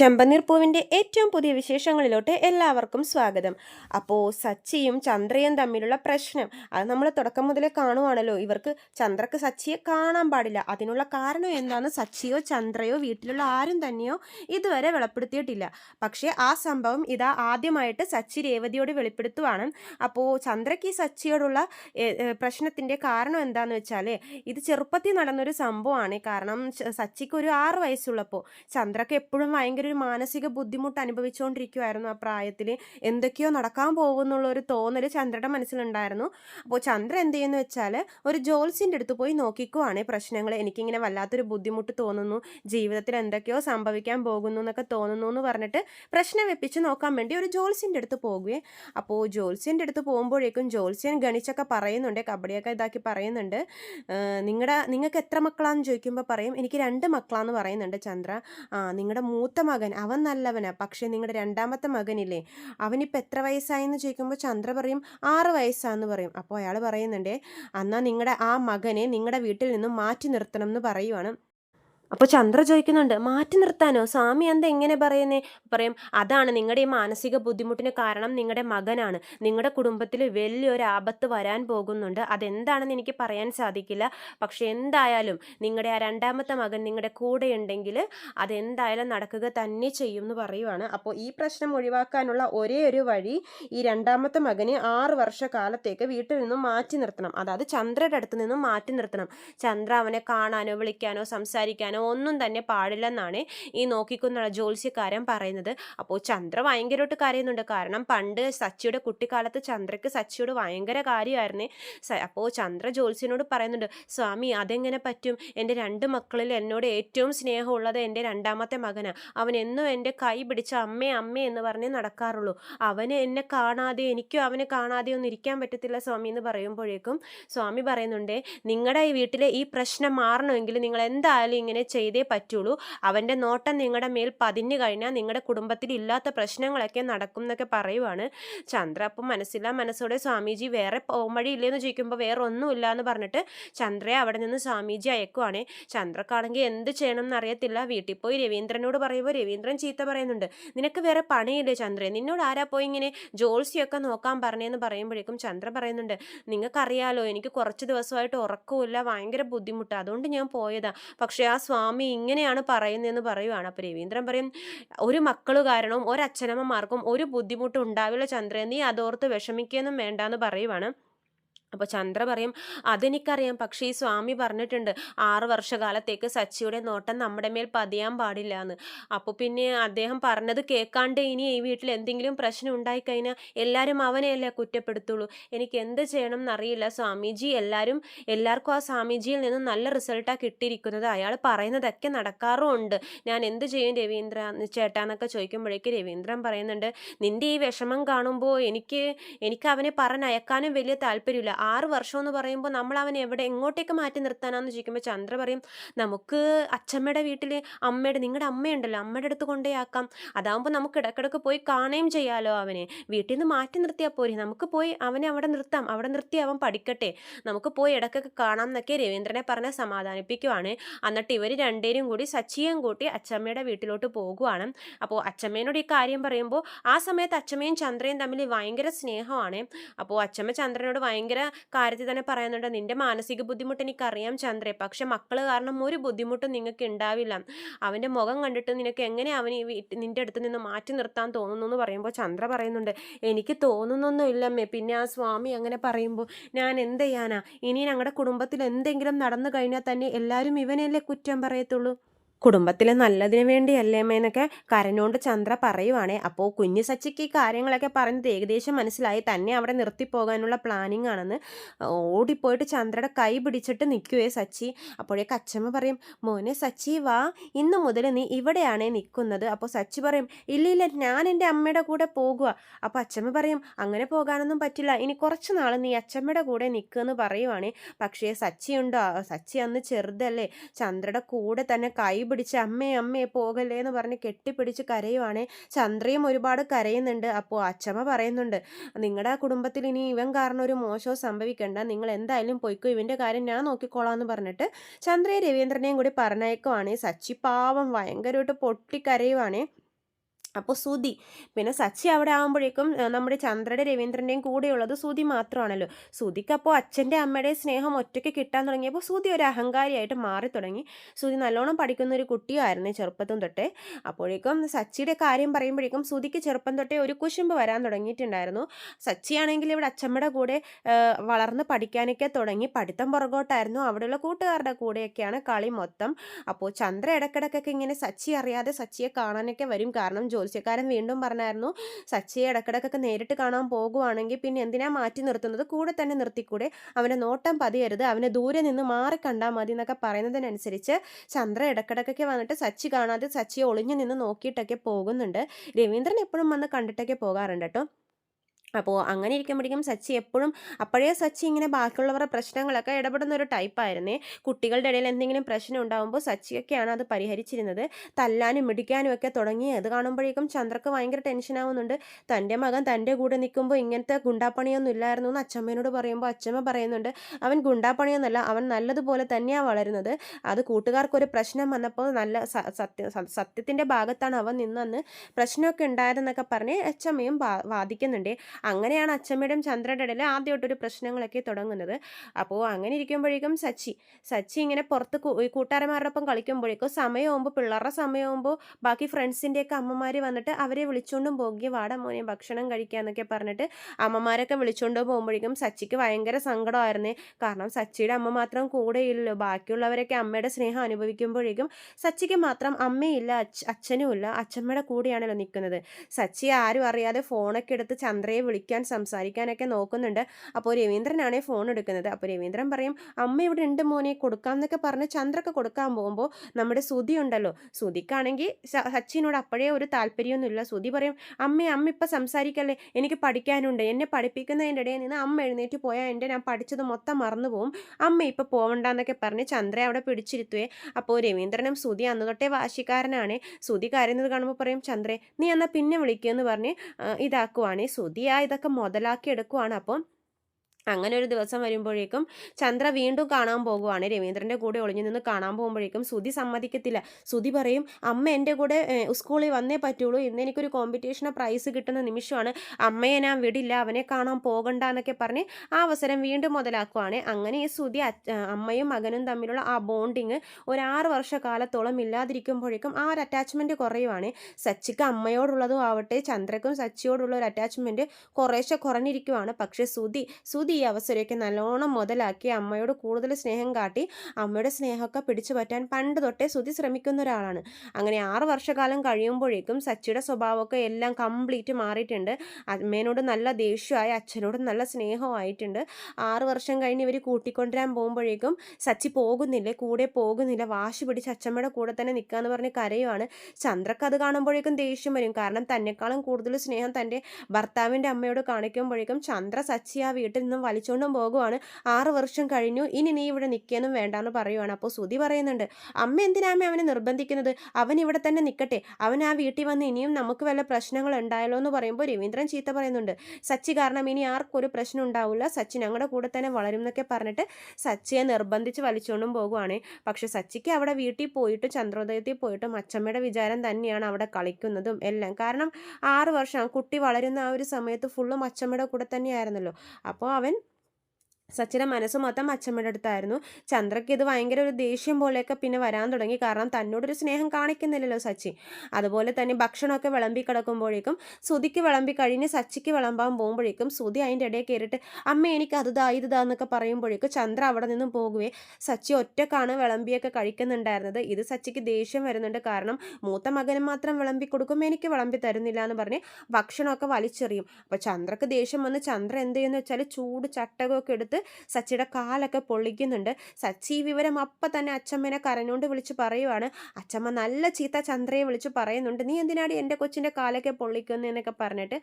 ചെമ്പനീർ പൂവിന്റെ ഏറ്റവും പുതിയ വിശേഷങ്ങളിലോട്ട് എല്ലാവർക്കും സ്വാഗതം. അപ്പോൾ സച്ചിയും ചന്ദ്രയും തമ്മിലുള്ള പ്രശ്നം അത് നമ്മൾ തുടക്കം മുതലേ കാണുവാണല്ലോ. ഇവർക്ക് ചന്ദ്രക്ക് സച്ചിയെ കാണാൻ പാടില്ല. അതിനുള്ള കാരണം എന്താണെന്ന് സച്ചിയോ ചന്ദ്രയോ വീട്ടിലുള്ള ആരും തന്നെയോ ഇതുവരെ വെളിപ്പെടുത്തിയിട്ടില്ല. പക്ഷേ ആ സംഭവം ഇതാ ആദ്യമായിട്ട് സച്ചി രേവതിയോട് വെളിപ്പെടുത്തുവാണ്. അപ്പോൾ ചന്ദ്രയ്ക്ക് ഈ സച്ചിയോടുള്ള പ്രശ്നത്തിന്റെ കാരണം എന്താണെന്ന് വെച്ചാൽ ഇത് ചെറുപ്പത്തിൽ നടന്നൊരു സംഭവമാണ്. കാരണം സച്ചിക്ക് ഒരു ആറ് വയസ്സുള്ളപ്പോൾ ചന്ദ്രക്ക് എപ്പോഴും ഭയങ്കര ഒരു മാനസിക ബുദ്ധിമുട്ട് അനുഭവിച്ചുകൊണ്ടിരിക്കുമായിരുന്നു ആ പ്രായത്തിൽ എന്തൊക്കെയോ നടക്കാൻ പോകുന്നുള്ള ഒരു തോന്നൽ ചന്ദ്രയുടെ മനസ്സിലുണ്ടായിരുന്നു. അപ്പോൾ ചന്ദ്ര എന്ത് ചെയ്യുന്നു വെച്ചാൽ ഒരു ജോൽസിന്റെ അടുത്ത് പോയി നോക്കിക്കുവാണ് പ്രശ്നങ്ങൾ എനിക്കിങ്ങനെ വല്ലാത്തൊരു ബുദ്ധിമുട്ട് തോന്നുന്നു. ജീവിതത്തിൽ എന്തൊക്കെയോ സംഭവിക്കാൻ പോകുന്നു എന്നൊക്കെ തോന്നുന്നു എന്ന് പറഞ്ഞിട്ട് പ്രശ്നം വെപ്പിച്ച് നോക്കാൻ വേണ്ടി ഒരു ജോൽസിന്റെ അടുത്ത് പോകുകയെ അപ്പോൾ ജോൽസിന്റെ അടുത്ത് പോകുമ്പോഴേക്കും ജോൽസ്യൻ ഗണിച്ചൊക്കെ പറയുന്നുണ്ട് കബഡിയൊക്കെ ഇതാക്കി പറയുന്നുണ്ട്. നിങ്ങളുടെ നിങ്ങൾക്ക് എത്ര മക്കളാണെന്ന് ചോദിക്കുമ്പോൾ പറയും എനിക്ക് രണ്ട് മക്കളാന്ന് പറയുന്നുണ്ട് ചന്ദ്ര. ആ നിങ്ങളുടെ മൂത്ത അവൻ നല്ലവനാ. പക്ഷേ നിങ്ങളുടെ രണ്ടാമത്തെ മകനില്ലേ? അവനിപ്പോൾ എത്ര വയസ്സായെന്ന് ചോദിക്കുമ്പോൾ ചന്ദ്ര പറയും ആറ് വയസ്സാന്ന് പറയും. അപ്പോൾ അയാൾ പറയുന്നുണ്ട് എന്നാൽ നിങ്ങളുടെ ആ മകനെ നിങ്ങളുടെ വീട്ടിൽ നിന്നും മാറ്റി നിർത്തണം എന്ന് പറയുവാണ്. അപ്പോൾ ചന്ദ്ര ചോദിക്കുന്നുണ്ട് മാറ്റി നിർത്താനോ? സ്വാമി എന്താ എങ്ങനെ പറയുന്നേ? പറയും അതാണ് നിങ്ങളുടെ ഈ മാനസിക ബുദ്ധിമുട്ടിന് കാരണം നിങ്ങളുടെ മകനാണ്. നിങ്ങളുടെ കുടുംബത്തിൽ വലിയൊരു ആപത്ത് വരാൻ പോകുന്നുണ്ട്. അതെന്താണെന്ന് എനിക്ക് പറയാൻ സാധിക്കില്ല. പക്ഷെ എന്തായാലും നിങ്ങളുടെ ആ രണ്ടാമത്തെ മകൻ നിങ്ങളുടെ കൂടെ ഉണ്ടെങ്കിൽ അതെന്തായാലും നടക്കുക തന്നെ ചെയ്യും എന്ന് പറയുവാണ്. അപ്പോൾ ഈ പ്രശ്നം ഒഴിവാക്കാനുള്ള ഒരേ ഒരു വഴി ഈ രണ്ടാമത്തെ മകനെ ആറ് വർഷ കാലത്തേക്ക് വീട്ടിൽ നിന്നും മാറ്റി നിർത്തണം. അതായത് ചന്ദ്രയുടെ അടുത്ത് നിന്നും മാറ്റി നിർത്തണം. ചന്ദ്ര അവനെ കാണാനോ വിളിക്കാനോ സംസാരിക്കാനോ ഒന്നും തന്നെ പാടില്ലെന്നാണ് ഈ നോക്കിക്കുന്ന ജ്യോത്സ്യക്കാരൻ പറയുന്നത്. അപ്പോൾ ചന്ദ്ര ഭയങ്കരമായിട്ട് കരയുന്നുണ്ട്. കാരണം പണ്ട് സച്ചിയുടെ കുട്ടിക്കാലത്ത് ചന്ദ്രയ്ക്ക് സച്ചിയോട് ഭയങ്കര കാര്യമായിരുന്നു. അപ്പോൾ ചന്ദ്ര ജ്യോത്സ്യനോട് പറയുന്നുണ്ട് സ്വാമി അതെങ്ങനെ പറ്റും? എന്റെ രണ്ട് മക്കളിൽ എന്നോട് ഏറ്റവും സ്നേഹമുള്ളത് എന്റെ രണ്ടാമത്തെ മകനാണ് അവൻ എന്നും എന്റെ കൈ പിടിച്ച അമ്മേ അമ്മേ എന്ന് പറഞ്ഞേ നടക്കാറുള്ളൂ. അവന് എന്നെ കാണാതെ എനിക്കും അവനെ കാണാതെ ഒന്നും ഇരിക്കാൻ പറ്റത്തില്ല സ്വാമി എന്ന് പറയുമ്പോഴേക്കും സ്വാമി പറയുന്നുണ്ട് നിങ്ങളുടെ ഈ വീട്ടിലെ ഈ പ്രശ്നം മാറണമെങ്കിൽ നിങ്ങൾ എന്തായാലും ഇങ്ങനെ ചെയ്തേ പറ്റുള്ളൂ. അവന്റെ നോട്ടം നിങ്ങളുടെ മേൽ പതിഞ്ഞു കഴിഞ്ഞാൽ നിങ്ങളുടെ കുടുംബത്തിൽ ഇല്ലാത്ത പ്രശ്നങ്ങളൊക്കെ നടക്കും എന്നൊക്കെ പറയുവാണ്. ചന്ദ്ര അപ്പം മനസ്സില്ല മനസ്സോടെ സ്വാമിജി വേറെ പോംവഴി ഇല്ലെന്ന് ചോദിക്കുമ്പോൾ വേറെ ഒന്നുമില്ല എന്ന് പറഞ്ഞിട്ട് ചന്ദ്രയെ അവിടെ നിന്ന് സ്വാമിജി അയക്കുവാണേ. ചന്ദ്രക്കാണെങ്കിൽ എന്ത് ചെയ്യണം എന്നറിയത്തില്ല വീട്ടിൽ പോയി രവീന്ദ്രനോട് പറയുമ്പോൾ രവീന്ദ്രൻ ചീത്ത പറയുന്നുണ്ട്. നിനക്ക് വേറെ പണിയില്ലേ ചന്ദ്രൻ നിന്നോട് ആരാ പോയി ഇങ്ങനെ ജോൾസിയൊക്കെ നോക്കാൻ പറഞ്ഞതെന്ന് പറയുമ്പോഴേക്കും ചന്ദ്ര പറയുന്നുണ്ട് നിങ്ങൾക്കറിയാലോ എനിക്ക് കുറച്ച് ദിവസമായിട്ട് ഉറക്കമില്ല ഭയങ്കര ബുദ്ധിമുട്ടാണ് അതുകൊണ്ട് ഞാൻ പോയതാ. പക്ഷേ ആ ഇങ്ങനെയാണ് പറയുന്നതെന്ന് പറയുവാണ്. അപ്പോൾ രവീന്ദ്രൻ പറയും ഒരു മക്കൾ കാരണവും ഒരച്ഛനമ്മമാർക്കും ഒരു ബുദ്ധിമുട്ടും ഉണ്ടാവില്ല ചന്ദ്രൻ നീ അതോർത്ത് വിഷമിക്കുകയൊന്നും വേണ്ടാന്ന് പറയുവാണ്. അപ്പോൾ ചന്ദ്ര പറയും അതെനിക്കറിയാം. പക്ഷേ ഈ സ്വാമി പറഞ്ഞിട്ടുണ്ട് ആറ് വർഷകാലത്തേക്ക് സച്ചിയുടെ നോട്ടം നമ്മുടെ മേൽ പതിയാൻ പാടില്ല എന്ന്. അപ്പോൾ പിന്നെ അദ്ദേഹം പറഞ്ഞത് കേൾക്കാണ്ട് ഇനി ഈ വീട്ടിൽ എന്തെങ്കിലും പ്രശ്നം ഉണ്ടായിക്കഴിഞ്ഞാൽ എല്ലാവരും അവനെയല്ലേ കുറ്റപ്പെടുത്തുള്ളൂ. എനിക്ക് എന്ത് ചെയ്യണം എന്നറിയില്ല. സ്വാമിജി എല്ലാവരും എല്ലാവർക്കും ആ സ്വാമിജിയിൽ നിന്ന് നല്ല റിസൾട്ടാണ് കിട്ടിയിരിക്കുന്നത്. അയാൾ പറയുന്നതൊക്കെ നടക്കാറുമുണ്ട്. ഞാൻ എന്ത് ചെയ്യും രവീന്ദ്ര ചേട്ടാന്നൊക്കെ ചോദിക്കുമ്പോഴേക്ക് രവീന്ദ്രൻ പറയുന്നുണ്ട് നിന്റെ ഈ വിഷമം കാണുമ്പോൾ എനിക്ക് എനിക്ക് അവനെ പറഞ്ഞയക്കാനും വലിയ താല്പര്യമില്ല. ആറ് വർഷം എന്ന് പറയുമ്പോൾ നമ്മൾ അവനെ എവിടെ എങ്ങോട്ടേക്ക് മാറ്റി നിർത്താനാന്ന് ചോദിക്കുമ്പോൾ ചന്ദ്ര പറയും നമുക്ക് അച്ഛമ്മയുടെ വീട്ടിൽ അമ്മയുടെ നിങ്ങളുടെ അമ്മയുണ്ടല്ലോ അമ്മയുടെ അടുത്ത് കൊണ്ടേ ആക്കാം. അതാകുമ്പോൾ നമുക്ക് ഇടക്കിടക്ക് പോയി കാണുകയും ചെയ്യാമല്ലോ അവനെ. വീട്ടിൽ നിന്ന് മാറ്റി നിർത്തിയാൽ പോരെ. നമുക്ക് പോയി അവനെ അവിടെ നിർത്താം. അവിടെ നിർത്തി അവൻ പഠിക്കട്ടെ. നമുക്ക് പോയി ഇടക്കൊക്കെ കാണാം എന്നൊക്കെ രവീന്ദ്രനെ പറഞ്ഞ് സമാധാനിപ്പിക്കുവാണ്. എന്നിട്ട് ഇവർ രണ്ടുപേരും കൂടി സച്ചിയും കൂട്ടി അച്ഛമ്മയുടെ വീട്ടിലോട്ട് പോകുവാണ്. അപ്പോൾ അച്ഛമ്മേനോട് ഈ കാര്യം പറയുമ്പോൾ ആ സമയത്ത് അച്ഛമ്മയും ചന്ദ്രയും തമ്മിൽ ഭയങ്കര സ്നേഹമാണ്. അപ്പോൾ അച്ഛമ്മ ചന്ദ്രനോട് ഭയങ്കര കാര്യത്തിൽ തന്നെ പറയുന്നുണ്ട് നിന്റെ മാനസിക ബുദ്ധിമുട്ട് എനിക്കറിയാം ചന്ദ്രേ പക്ഷെ മക്കൾ കാരണം ഒരു ബുദ്ധിമുട്ടും നിങ്ങൾക്ക് ഉണ്ടാവില്ല അവന്റെ മുഖം കണ്ടിട്ട് നിനക്ക് എങ്ങനെ അവൻ നിന്റെ അടുത്ത് നിന്ന് മാറ്റി നിർത്താൻ തോന്നുന്നു? എന്ന് പറയുമ്പോൾ ചന്ദ്ര പറയുന്നുണ്ട് എനിക്ക് തോന്നുന്നൊന്നും ഇല്ലമ്മേ. പിന്നെ ആ സ്വാമി അങ്ങനെ പറയുമ്പോൾ ഞാൻ എന്ത് ചെയ്യാനാ? ഇനി ഞങ്ങളുടെ കുടുംബത്തിൽ എന്തെങ്കിലും നടന്നു കഴിഞ്ഞാൽ തന്നെ എല്ലാവരും ഇവനല്ലേ കുറ്റം പറയത്തുള്ളൂ? കുടുംബത്തിലെ നല്ലതിന് വേണ്ടിയല്ലേ എന്നൊക്കെ കരഞ്ഞോണ്ട് ചന്ദ്ര പറയുവാണേ. അപ്പോൾ കുഞ്ഞു സച്ചിക്ക് ഈ കാര്യങ്ങളൊക്കെ പറയുന്നത് ഏകദേശം മനസ്സിലായി. തന്നെ അവിടെ നിർത്തിപ്പോകാനുള്ള പ്ലാനിങ് ആണെന്ന്. ഓടിപ്പോയിട്ട് ചന്ദ്രയുടെ കൈ പിടിച്ചിട്ട് നിൽക്കുവേ സച്ചി. അപ്പോഴേക്ക് അച്ഛമ്മ പറയും മോനെ സച്ചി വാ. ഇന്ന് മുതൽ നീ ഇവിടെയാണേ നിൽക്കുന്നത് അപ്പോൾ സച്ചി പറയും ഇല്ല ഇല്ല ഞാൻ എന്റെ അമ്മയുടെ കൂടെ പോകുക അപ്പോൾ അച്ഛമ്മ പറയും അങ്ങനെ പോകാനൊന്നും പറ്റില്ല. ഇനി കുറച്ച് നാൾ നീ അച്ഛമ്മയുടെ കൂടെ നിൽക്കുമെന്ന് പറയുവാണേ. പക്ഷേ സച്ചി ഉണ്ടോ സച്ചി അന്ന് ചെറുതല്ലേ. ചന്ദ്രയുടെ കൂടെ തന്നെ കൈ പിടിച്ച് അമ്മേ അമ്മേ പോകല്ലേ എന്ന് പറഞ്ഞ് കെട്ടിപ്പിടിച്ച് കരയുവാണേ. ചന്ദ്രയും ഒരുപാട് കരയുന്നുണ്ട്. അപ്പോൾ അച്ഛമ്മ പറയുന്നുണ്ട് നിങ്ങളുടെ കുടുംബത്തിൽ ഇനി ഇവൻ കാരണം ഒരു മോശവും സംഭവിക്കേണ്ട. നിങ്ങൾ എന്തായാലും പോയിക്കോ. ഇവന്റെ കാര്യം ഞാൻ നോക്കിക്കോളാം എന്ന് പറഞ്ഞിട്ട് ചന്ദ്രയെ രവീന്ദ്രനെയും കൂടി പറഞ്ഞേക്കുവാണേ സച്ചി പാവം ഭയങ്കരമായിട്ട് പൊട്ടിക്കരയുവാണേ. അപ്പോൾ സുതി പിന്നെ സച്ചി അവിടെ ആകുമ്പോഴേക്കും നമ്മുടെ ചന്ദ്രയുടെ രവീന്ദ്രന്റെയും കൂടെയുള്ളത് സുതി മാത്രമാണല്ലോ. സുതിക്ക് അപ്പോൾ അച്ഛന്റെ അമ്മയുടെ സ്നേഹം ഒറ്റയ്ക്ക് കിട്ടാൻ തുടങ്ങിയപ്പോൾ സുതി ഒരു അഹങ്കാരിയായിട്ട് മാറി തുടങ്ങി സുതി നല്ലോണം പഠിക്കുന്ന ഒരു കുട്ടിയായിരുന്നു ചെറുപ്പത്തും തൊട്ടേ. അപ്പോഴേക്കും സച്ചിയുടെ കാര്യം പറയുമ്പോഴേക്കും സുതിക്ക് ചെറുപ്പം തൊട്ടേ ഒരു കുശുമ്പ് വരാൻ തുടങ്ങിയിട്ടുണ്ടായിരുന്നു. സച്ചിയാണെങ്കിൽ ഇവിടെ അച്ഛമ്മയുടെ കൂടെ വളർന്ന് പഠിക്കാനൊക്കെ തുടങ്ങി. പഠിത്തം പുറകോട്ടായിരുന്നു. അവിടെയുള്ള കൂട്ടുകാരുടെ കൂടെയൊക്കെയാണ് കളി മൊത്തം. അപ്പോൾ ചന്ദ്ര ഇടക്കിടക്കൊക്കെ ഇങ്ങനെ സച്ചി അറിയാതെ സച്ചിയെ കാണാനൊക്കെ വരും. കാരണം ജ്യോത്സ്യക്കാരൻ വീണ്ടും പറഞ്ഞായിരുന്നു സച്ചിയെ ഇടക്കിടക്കൊക്കെ നേരിട്ട് കാണാൻ പോകുവാണെങ്കിൽ പിന്നെ എന്തിനാ മാറ്റി നിർത്തുന്നത്? കൂടെ തന്നെ നിർത്തിക്കൂടെ? അവനെ നോട്ടം പതിയരുത്. അവനെ ദൂരെ നിന്ന് മാറി കണ്ടാൽ മതി എന്നൊക്കെ പറയുന്നതിനനുസരിച്ച് ചന്ദ്ര ഇടക്കിടക്കൊക്കെ വന്നിട്ട് സച്ചി കാണാതെ സച്ചിയെ ഒളിഞ്ഞു നിന്ന് നോക്കിയിട്ടൊക്കെ പോകുന്നുണ്ട്. രവീന്ദ്രൻ എപ്പോഴും വന്ന് കണ്ടിട്ടൊക്കെ പോകാറുണ്ട് കേട്ടോ. അപ്പോൾ അങ്ങനെ ഇരിക്കുമ്പോഴേക്കും സച്ചി എപ്പോഴും അപ്പോഴേ സച്ചി ഇങ്ങനെ ബാക്കിയുള്ളവരുടെ പ്രശ്നങ്ങളൊക്കെ ഇടപെടുന്ന ഒരു ടൈപ്പായിരുന്നേ കുട്ടികളുടെ ഇടയിൽ എന്തെങ്കിലും പ്രശ്നം ഉണ്ടാകുമ്പോൾ സച്ചിയൊക്കെയാണ് അത് പരിഹരിച്ചിരുന്നത്. തല്ലാനും മിടിക്കാനും ഒക്കെ തുടങ്ങി. അത് കാണുമ്പോഴേക്കും ചന്ദ്രക്ക് ഭയങ്കര ടെൻഷനാവുന്നുണ്ട് തന്റെ മകൻ തന്റെ കൂടെ നിൽക്കുമ്പോൾ ഇങ്ങനത്തെ ഗുണ്ടാപ്പണിയൊന്നും ഇല്ലായിരുന്നു എന്ന് അച്ഛമ്മേനോട് പറയുമ്പോൾ അച്ഛമ്മ പറയുന്നുണ്ട്. അവൻ ഗുണ്ടാപ്പണിയൊന്നുമല്ല അവൻ നല്ലതുപോലെ തന്നെയാണ് വളരുന്നത്. അത് കൂട്ടുകാർക്കൊരു പ്രശ്നം വന്നപ്പോൾ നല്ല സത്യ സത്യത്തിന്റെ ഭാഗത്താണ് അവൻ നിന്നെന്ന് പ്രശ്നമൊക്കെ ഉണ്ടായതെന്നൊക്കെ പറഞ്ഞ് അച്ഛമ്മയും വാദിക്കുന്നുണ്ട്. അങ്ങനെയാണ് അച്ഛമ്മയുടെയും ചന്ദ്രയുടെ ഇടയിൽ ആദ്യമായിട്ടൊരു പ്രശ്നങ്ങളൊക്കെ തുടങ്ങുന്നത്. അപ്പോൾ അങ്ങനെ ഇരിക്കുമ്പോഴേക്കും സച്ചി സച്ചി ഇങ്ങനെ പുറത്ത് കൂട്ടുകാരന്മാരോടൊപ്പം കളിക്കുമ്പോഴേക്കും സമയമാകുമ്പോൾ പിള്ളേരുടെ സമയമാകുമ്പോൾ ബാക്കി ഫ്രണ്ട്സിന്റെയൊക്കെ അമ്മമാർ വന്നിട്ട് അവരെ വിളിച്ചുകൊണ്ടും പോകി. വാട മോനെ ഭക്ഷണം കഴിക്കുക പറഞ്ഞിട്ട് അമ്മമാരൊക്കെ വിളിച്ചുകൊണ്ട് പോകുമ്പോഴേക്കും സച്ചിക്ക് ഭയങ്കര സങ്കടമായിരുന്നേ. കാരണം സച്ചിയുടെ അമ്മ മാത്രം കൂടെയില്ലല്ലോ ബാക്കിയുള്ളവരൊക്കെ അമ്മയുടെ സ്നേഹം അനുഭവിക്കുമ്പോഴേക്കും സച്ചിക്ക് മാത്രം അമ്മയില്ല അച്ഛനുമില്ല അച്ഛമ്മയുടെ കൂടെയാണല്ലോ നിൽക്കുന്നത് സച്ചി ആരും അറിയാതെ ഫോണൊക്കെ എടുത്ത് ചന്ദ്രയെ വിളിക്കാൻ സംസാരിക്കാനൊക്കെ നോക്കുന്നുണ്ട്. അപ്പോൾ രവീന്ദ്രനാണ് ഫോൺ എടുക്കുന്നത്. അപ്പോൾ രവീന്ദ്രൻ പറയും അമ്മ ഇവിടെ ഉണ്ട് മോനെ കൊടുക്കാം എന്നൊക്കെ പറഞ്ഞ് ചന്ദ്രക്ക് കൊടുക്കാൻ പോകുമ്പോൾ നമ്മുടെ സുധി ഉണ്ടല്ലോ. സുധിക്കാണെങ്കിൽ സച്ചിനോട് അപ്പോഴേ ഒരു താല്പര്യമൊന്നുമില്ല. സുധി പറയും അമ്മ അമ്മ ഇപ്പം സംസാരിക്കല്ലേ? എനിക്ക് പഠിക്കാനുണ്ട്. എന്നെ പഠിപ്പിക്കുന്നതിന്റെ ഇടയിൽ നിന്ന് അമ്മ എഴുന്നേറ്റ് പോയാൽ എന്റെ ഞാൻ പഠിച്ചത് മൊത്തം മറന്നു പോകും. അമ്മ ഇപ്പം പോവണ്ടെന്നൊക്കെ പറഞ്ഞ് ചന്ദ്ര അവിടെ പിടിച്ചിരുത്തുവേ. അപ്പോൾ രവീന്ദ്രനും സുധി അന്ന് തൊട്ടേ വാശിക്കാരനാണ്. സുധി കരയുന്നത് കാണുമ്പോൾ പറയും ചന്ദ്രേ നീ എന്നാൽ പിന്നെ വിളിക്കുമെന്ന് പറഞ്ഞ് ഇതാക്കുവാണേ. സുധി ആ ഇതൊക്കെ മുതലാക്കി എടുക്കുവാണ്. അപ്പം അങ്ങനെ ഒരു ദിവസം വരുമ്പോഴേക്കും ചന്ദ്ര വീണ്ടും കാണാൻ പോകുവാണ്. രവീന്ദ്രന്റെ കൂടെ ഒളിഞ്ഞു നിന്ന് കാണാൻ പോകുമ്പോഴേക്കും സുധി സമ്മതിക്കത്തില്ല. സുധി പറയും അമ്മ എന്റെ കൂടെ സ്കൂളിൽ വന്നേ പറ്റുള്ളൂ. ഇന്ന് എനിക്കൊരു കോമ്പറ്റീഷന് പ്രൈസ് കിട്ടുന്ന നിമിഷമാണ്. അമ്മയെ ഞാൻ വിടില്ല അവനെ കാണാൻ പോകണ്ട എന്നൊക്കെ പറഞ്ഞ് ആ അവസരം വീണ്ടും മുതലാക്കുവാണ്. അങ്ങനെ ഈ സുധി അമ്മയും മകനും തമ്മിലുള്ള ആ ബോണ്ടിങ് ഒരു ആറ് വർഷക്കാലത്തോളം ഇല്ലാതിരിക്കുമ്പോഴേക്കും ആ ഒരു അറ്റാച്ച്മെന്റ് കുറയുവാണ്. സച്ചിക്ക് അമ്മയോടുള്ളതും ആവട്ടെ ചന്ദ്രക്കും സച്ചിയോടുള്ള ഒരു അറ്റാച്ച്മെന്റ് കുറേശ്ശെ കുറഞ്ഞിരിക്കുവാണ്. പക്ഷേ സുധി സുധി ഈ അവസരമൊക്കെ നല്ലോണം മുതലാക്കി അമ്മയോട് കൂടുതൽ സ്നേഹം കാട്ടി അമ്മയുടെ സ്നേഹമൊക്കെ പിടിച്ചു പറ്റാൻ പണ്ട് തൊട്ടേ സുധി ശ്രമിക്കുന്ന ഒരാളാണ്. അങ്ങനെ ആറ് വർഷക്കാലം കഴിയുമ്പോഴേക്കും സച്ചിയുടെ സ്വഭാവമൊക്കെ എല്ലാം കംപ്ലീറ്റ് മാറിയിട്ടുണ്ട്. അമ്മേനോട് നല്ല ദേഷ്യമായി അച്ഛനോട് നല്ല സ്നേഹമായിട്ടുണ്ട്. ആറ് വർഷം കഴിഞ്ഞ് ഇവർ കൂട്ടിക്കൊണ്ടുവരാൻ പോകുമ്പോഴേക്കും സച്ചി പോകുന്നില്ല കൂടെ പോകുന്നില്ല വാശി പിടിച്ച് അച്ഛമ്മയുടെ കൂടെ തന്നെ നിൽക്കാന്ന് പറഞ്ഞ് കരയുവാണ്. ചന്ദ്രക്ക് അത് കാണുമ്പോഴേക്കും ദേഷ്യം വരും. കാരണം തന്നെക്കാളും കൂടുതൽ സ്നേഹം തന്റെ ഭർത്താവിന്റെ അമ്മയോട് കാണിക്കുമ്പോഴേക്കും ചന്ദ്ര സച്ചി ആ വീട്ടിൽ നിന്നും വലിച്ചുകൊണ്ടും പോകുവാണ്. ആറ് വർഷം കഴിഞ്ഞു. ഇനി നീ ഇവിടെ നിൽക്കാനും വേണ്ടാന്ന് പറയുവാണ്. അപ്പോൾ സുതി പറയുന്നുണ്ട് അമ്മ എന്തിനാമേ അവനെ നിർബന്ധിക്കുന്നത്? അവൻ ഇവിടെ തന്നെ നിൽക്കട്ടെ അവൻ ആ വീട്ടിൽ വന്ന് ഇനിയും നമുക്ക് വല്ല പ്രശ്നങ്ങൾ ഉണ്ടായല്ലോ എന്ന് പറയുമ്പോൾ രവീന്ദ്രൻ ചീത്ത പറയുന്നുണ്ട് സച്ചി കാരണം ഇനി ആർക്കും ഒരു പ്രശ്നം ഉണ്ടാവില്ല സച്ചി ഞങ്ങളുടെ കൂടെ തന്നെ വളരും എന്നൊക്കെ പറഞ്ഞിട്ട് സച്ചിയെ നിർബന്ധിച്ച് വലിച്ചുകൊണ്ടും പോകുവാണ്. പക്ഷെ സച്ചിക്ക് അവിടെ വീട്ടിൽ പോയിട്ട് ചന്ദ്രോദയത്തിൽ പോയിട്ടും അച്ചമ്മയുടെ വിചാരം തന്നെയാണ് അവിടെ കളിക്കുന്നതും എല്ലാം. കാരണം ആറ് വർഷം കുട്ടി വളരുന്ന ആ ഒരു സമയത്ത് ഫുള്ളും അച്ചമ്മയുടെ കൂടെ തന്നെയായിരുന്നല്ലോ. അപ്പോൾ അവൻ സച്ചിന്റെ മനസ്സ് മൊത്തം അച്ഛമ്മയുടെ അടുത്തായിരുന്നു ചന്ദ്രയ്ക്ക് ഇത് ഭയങ്കര ഒരു ദേഷ്യം പോലെയൊക്കെ പിന്നെ വരാൻ തുടങ്ങി. കാരണം തന്നോടൊരു സ്നേഹം കാണിക്കുന്നില്ലല്ലോ സച്ചി. അതുപോലെ തന്നെ ഭക്ഷണമൊക്കെ വിളമ്പി കിടക്കുമ്പോഴേക്കും സുതിക്ക് വിളമ്പി കഴിഞ്ഞ് സച്ചിക്ക് വിളമ്പാൻ പോകുമ്പോഴേക്കും സുതി അതിന്റെ ഇടയിൽ കയറിയിട്ട് അമ്മ എനിക്ക് അത് ദാ ഇത് ദാ എന്നൊക്കെ പറയുമ്പോഴേക്കും ചന്ദ്ര അവിടെ നിന്നും പോകുകയെ സച്ചി ഒറ്റക്കാണ് വിളമ്പിയൊക്കെ കഴിക്കുന്നുണ്ടായിരുന്നത്. ഇത് സച്ചിക്ക് ദേഷ്യം വരുന്നുണ്ട്. കാരണം മൂത്ത മകനും മാത്രം വിളമ്പി കൊടുക്കും എനിക്ക് വിളമ്പി തരുന്നില്ല എന്ന് പറഞ്ഞ് ഭക്ഷണമൊക്കെ വലിച്ചെറിയും. അപ്പോൾ ചന്ദ്രക്ക് ദേഷ്യം വന്ന് ചന്ദ്ര എന്ത് ചെയ്യുന്നു വെച്ചാൽ ചൂട് ചട്ടകമൊക്കെ എടുത്ത് സച്ചിയുടെ കാലൊക്കെ പൊള്ളിക്കുന്നുണ്ട് സച്ചി ഈ വിവരം അപ്പം തന്നെ അച്ചമ്മനെ കരഞ്ഞുകൊണ്ട് വിളിച്ച് പറയുവാണ്. അച്ചമ്മ നല്ല ചീത്ത ചന്ദ്രയെ വിളിച്ച് പറയുന്നുണ്ട്. നീ എന്തിനാണ് എന്റെ കൊച്ചിന്റെ കാലൊക്കെ പൊള്ളിക്കുന്നു എന്നൊക്കെ പറഞ്ഞിട്ട്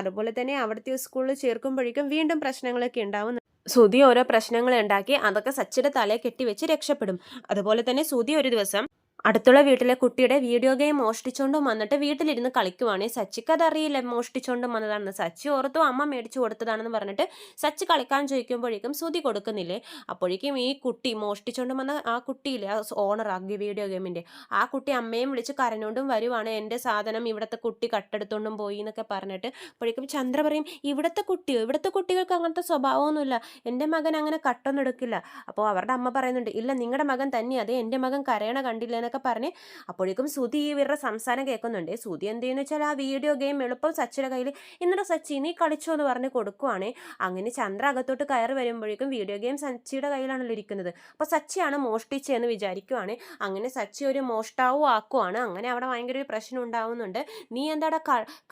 അതുപോലെ തന്നെ അവിടുത്തെ സ്കൂളിൽ ചേർക്കുമ്പോഴേക്കും വീണ്ടും പ്രശ്നങ്ങളൊക്കെ ഉണ്ടാവുന്നു. സുധി ഓരോ പ്രശ്നങ്ങൾ ഉണ്ടാക്കി അതൊക്കെ സച്ചിയുടെ തലയെ കെട്ടിവെച്ച് രക്ഷപ്പെടും. അതുപോലെ തന്നെ സുധി ഒരു ദിവസം അടുത്തുള്ള വീട്ടിലെ കുട്ടിയുടെ വീഡിയോ ഗെയിം മോഷ്ടിച്ചുകൊണ്ടും വന്നിട്ട് വീട്ടിലിരുന്ന് കളിക്കുവാണേ. സച്ചിക്ക് അതറിയില്ല മോഷ്ടിച്ചുകൊണ്ടും വന്നതാണെന്ന്. സച്ചി ഓർത്തു അമ്മ മേടിച്ചു കൊടുത്തതാണെന്ന് പറഞ്ഞിട്ട് സച്ചി കളിക്കാൻ ചോദിക്കുമ്പോഴേക്കും സുതി കൊടുക്കുന്നില്ലേ? അപ്പോഴേക്കും ഈ കുട്ടി മോഷ്ടിച്ചുകൊണ്ടും വന്ന ആ കുട്ടിയില്ലേ ആ ഓണർ ആ വീഡിയോ ഗെയിമിന്റെ ആ കുട്ടി അമ്മയും വിളിച്ച് കരഞ്ഞുകൊണ്ടും വരുവാണ്. എന്റെ സാധനം ഇവിടുത്തെ കുട്ടി കട്ടെടുത്തോണ്ടും പോയി എന്നൊക്കെ പറഞ്ഞിട്ട് അപ്പോഴേക്കും ചന്ദ്ര പറയും ഇവിടുത്തെ കുട്ടിയോ? ഇവിടുത്തെ കുട്ടികൾക്ക് അങ്ങനത്തെ സ്വഭാവമൊന്നുമില്ല. എന്റെ മകൻ അങ്ങനെ കട്ടൊന്നും എടുക്കില്ല. അപ്പോൾ അവരുടെ അമ്മ പറയുന്നുണ്ട് ഇല്ല നിങ്ങളുടെ മകൻ തന്നെ അതേ എന്റെ മകൻ കരയണ കണ്ടില്ല എന്നൊക്കെ പറഞ്ഞ് അപ്പോഴേക്കും സുധി ഇവരുടെ സംസാരം കേൾക്കുന്നുണ്ട്. സുധി എന്ത് ചെയ്യുന്നു വെച്ചാൽ ആ വീഡിയോ ഗെയിം എളുപ്പം സച്ചിയുടെ കയ്യിൽ ഇന്നിട്ട് സച്ചി നീ കളിച്ചോ എന്ന് പറഞ്ഞ് കൊടുക്കുവാണേ. അങ്ങനെ ചന്ദ്ര അകത്തോട്ട് കയറി വരുമ്പോഴേക്കും വീഡിയോ ഗെയിം സച്ചിയുടെ കയ്യിലാണല്ലോ ഇരിക്കുന്നത്. അപ്പോൾ സച്ചിയാണ് മോഷ്ടിച്ചതെന്ന് വിചാരിക്കുവാണ്. അങ്ങനെ സച്ചി ഒരു മോഷ്ടാവും ആക്കുവാണ്. അങ്ങനെ അവിടെ ഭയങ്കര ഒരു പ്രശ്നം ഉണ്ടാവുന്നുണ്ട്. നീ എന്താടാ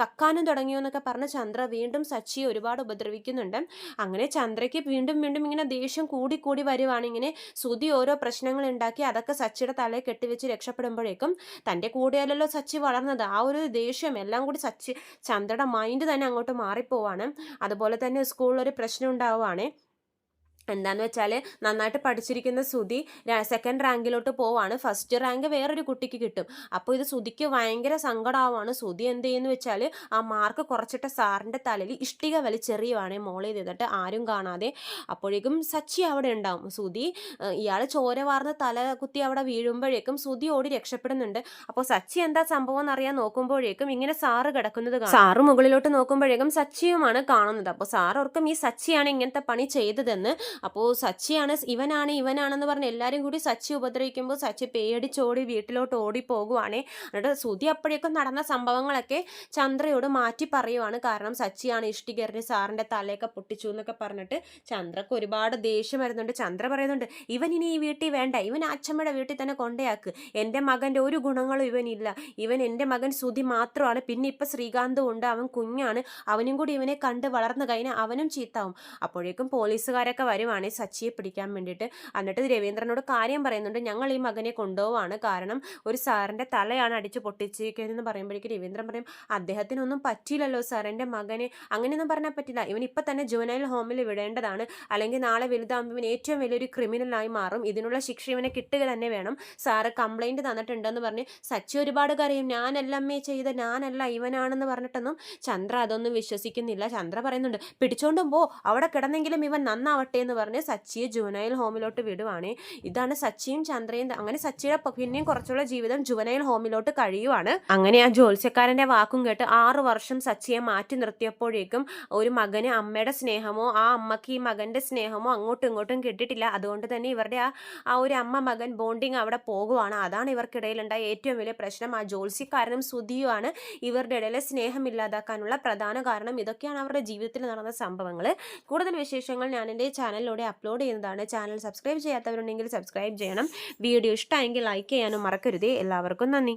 കക്കാനും തുടങ്ങിയോ എന്നൊക്കെ പറഞ്ഞ് ചന്ദ്ര വീണ്ടും സച്ചിയെ ഒരുപാട് ഉപദ്രവിക്കുന്നുണ്ട്. അങ്ങനെ ചന്ദ്രയ്ക്ക് വീണ്ടും വീണ്ടും ഇങ്ങനെ ദേഷ്യം കൂടി കൂടി വരുവാണ്. ഇങ്ങനെ സുധി ഓരോ പ്രശ്നങ്ങൾ ഉണ്ടാക്കി അതൊക്കെ സച്ചിയുടെ തലയിൽ കെട്ടിവെച്ച് രക്ഷപ്പെടുമ്പോഴേക്കും തന്റെ കൂടെയല്ലല്ലോ സച്ചി വളർന്നത്. ആ ഒരു ദേഷ്യം എല്ലാം കൂടി സച്ചി ചന്ദ്രയുടെ മൈൻഡ് തന്നെ അങ്ങോട്ട് മാറിപ്പോവാണ്. അതുപോലെ തന്നെ സ്കൂളിൽ ഒരു പ്രശ്നം ഉണ്ടാവുകയാണേ എന്താന്ന് വെച്ചാൽ നന്നായിട്ട് പഠിച്ചിരിക്കുന്ന ശ്രുതി സെക്കൻഡ് റാങ്കിലോട്ട് പോവാണ്. ഫസ്റ്റ് റാങ്ക് വേറൊരു കുട്ടിക്ക് കിട്ടും. അപ്പോൾ ഇത് ശ്രുതിക്ക് ഭയങ്കര സങ്കടമാവാണ് ശ്രുതി എന്ത് ചെയ്യുന്നു വെച്ചാൽ ആ മാർക്ക് കുറച്ചിട്ട സാറിന്റെ തലയിൽ ഇഷ്ടിക വലിച്ചെറിയുവാണ് മോളെ ചെയ്തിട്ട് ആരും കാണാതെ. അപ്പോഴേക്കും സച്ചി അവിടെ ഉണ്ടാവും. ശ്രുതി ഇയാൾ ചോര വാർന്ന് തല കുത്തി അവിടെ വീഴുമ്പോഴേക്കും ശ്രുതി ഓടി രക്ഷപ്പെടുന്നുണ്ട്. അപ്പോൾ സച്ചി എന്താ സംഭവം എന്നറിയാൻ നോക്കുമ്പോഴേക്കും ഇങ്ങനെ സാറ് കിടക്കുന്നത് സാറ് മുകളിലോട്ട് നോക്കുമ്പോഴേക്കും സച്ചിയുമാണ് കാണുന്നത്. അപ്പോൾ സാർ ഓർക്കും ഈ സച്ചിയാണ് ഇങ്ങനത്തെ പണി ചെയ്തതെന്ന് അപ്പോൾ സച്ചിയാണ് ഇവനാണ് ഇവനാണെന്ന് പറഞ്ഞ് എല്ലാവരും കൂടി സച്ചി ഉപദ്രവിക്കുമ്പോൾ സച്ചി പേടിച്ചോടി വീട്ടിലോട്ട് ഓടി പോകുവാണ് എന്നിട്ട് സുധി അപ്പോഴേക്കും നടന്ന സംഭവങ്ങളൊക്കെ ചന്ദ്രയോട് മാറ്റി പറയുവാണ്. കാരണം സച്ചിയാണ് ഇഷ്ടികറിന് സാറിന്റെ തലയൊക്കെ പൊട്ടിച്ചു എന്നൊക്കെ പറഞ്ഞിട്ട് ചന്ദ്രക്ക് ഒരുപാട് ദേഷ്യം വരുന്നുണ്ട്. ചന്ദ്ര പറയുന്നുണ്ട് ഇവൻ ഇനി ഈ വീട്ടിൽ വേണ്ട. ഇവൻ അച്ഛമ്മയുടെ വീട്ടിൽ തന്നെ കൊണ്ടേയാക്ക്. എന്റെ മകന്റെ ഒരു ഗുണങ്ങളും ഇവനില്ല. ഇവൻ എന്റെ മകൻ സുധി മാത്രമാണ്. പിന്നെ ഇപ്പം ശ്രീകാന്തും ഉണ്ട്. അവൻ കുഞ്ഞാണ്. അവനും കൂടി ഇവനെ കണ്ട് വളർന്നു കഴിഞ്ഞാൽ അവനും ചീത്താവും. അപ്പോഴേക്കും പോലീസുകാരൊക്കെ വരും. വരുവാണ് സച്ചിയെ പിടിക്കാൻ വേണ്ടിയിട്ട്. എന്നിട്ട് രവീന്ദ്രനോട് കാര്യം പറയുന്നുണ്ട് ഞങ്ങൾ ഈ മകനെ കൊണ്ടുപോവാണ്. കാരണം ഒരു സാറിന്റെ തലയാണ് അടിച്ച് പൊട്ടിച്ചിരിക്കുന്നതെന്ന് പറയുമ്പോഴേക്കും രവീന്ദ്രൻ പറയും അദ്ദേഹത്തിനൊന്നും പറ്റിയില്ലല്ലോ സാർ എന്റെ മകനെ. അങ്ങനെയൊന്നും പറഞ്ഞാൽ പറ്റില്ല. ഇവൻ ഇപ്പം തന്നെ ജുവനൈൽ ഹോമിൽ വിടേണ്ടതാണ്. അല്ലെങ്കിൽ നാളെ വലുതാകുമ്പോൾ ഇവൻ ഏറ്റവും വലിയൊരു ക്രിമിനലായി മാറും. ഇതിനുള്ള ശിക്ഷ ഇവനെ കിട്ടുക തന്നെ വേണം. സാറ് കംപ്ലൈന്റ് തന്നിട്ടുണ്ടെന്ന് പറഞ്ഞ് സച്ചി ഒരുപാട് കറിയും ഞാനല്ലമ്മേ ചെയ്ത ഞാനല്ല ഇവനാണെന്ന് പറഞ്ഞിട്ടൊന്നും ചന്ദ്ര അതൊന്നും വിശ്വസിക്കുന്നില്ല. ചന്ദ്ര പറയുന്നുണ്ട് പിടിച്ചോണ്ടും പോ. അവിടെ കിടന്നെങ്കിലും ഇവൻ നന്നാവട്ടെ എന്ന് പറഞ്ഞ് സച്ചിയെ ജുവനൈൽ ഹോമിലോട്ട് വിടുവാണ്. ഇതാണ് സച്ചിയും ചന്ദ്രയും അങ്ങനെ സച്ചിയുടെ പിന്നെയും കുറച്ചുള്ള ജീവിതം ജുവനൈൽ ഹോമിലോട്ട് കഴിയുവാണ്. അങ്ങനെ ആ ജോത്സ്യക്കാരന്റെ വാക്കും കേട്ട് ആറ് വർഷം സച്ചിയെ മാറ്റി നിർത്തിയപ്പോഴേക്കും ഒരു മകന് അമ്മയുടെ സ്നേഹമോ ആ അമ്മയ്ക്ക് ഈ മകന്റെ സ്നേഹമോ അങ്ങോട്ടും ഇങ്ങോട്ടും കിട്ടിയിട്ടില്ല. അതുകൊണ്ട് തന്നെ ഇവരുടെ ആ ആ ഒരു അമ്മ മകൻ ബോണ്ടിങ് അവിടെ പോകുവാണ്. അതാണ് ഇവർക്കിടയിലുണ്ടായ ഏറ്റവും വലിയ പ്രശ്നം. ആ ജോത്സ്യക്കാരനും സുധിയുമാണ് ഇവരുടെ ഇടയിലെ സ്നേഹം ഇല്ലാതാക്കാനുള്ള പ്രധാന കാരണം. ഇതൊക്കെയാണ് അവരുടെ ജീവിതത്തിൽ നടന്ന സംഭവങ്ങൾ കൂടുതൽ വിശേഷങ്ങൾ ഞാൻ എന്റെ ചാനലിൽ ചാനലിലൂടെ അപ്ലോഡ് ചെയ്യുന്നതാണ്. ചാനൽ സബ്സ്ക്രൈബ് ചെയ്യാത്തവരുണ്ടെങ്കിൽ സബ്സ്ക്രൈബ് ചെയ്യണം. വീഡിയോ ഇഷ്ടമായെങ്കിൽ ലൈക്ക് ചെയ്യാനും മറക്കരുതേ. എല്ലാവർക്കും നന്ദി.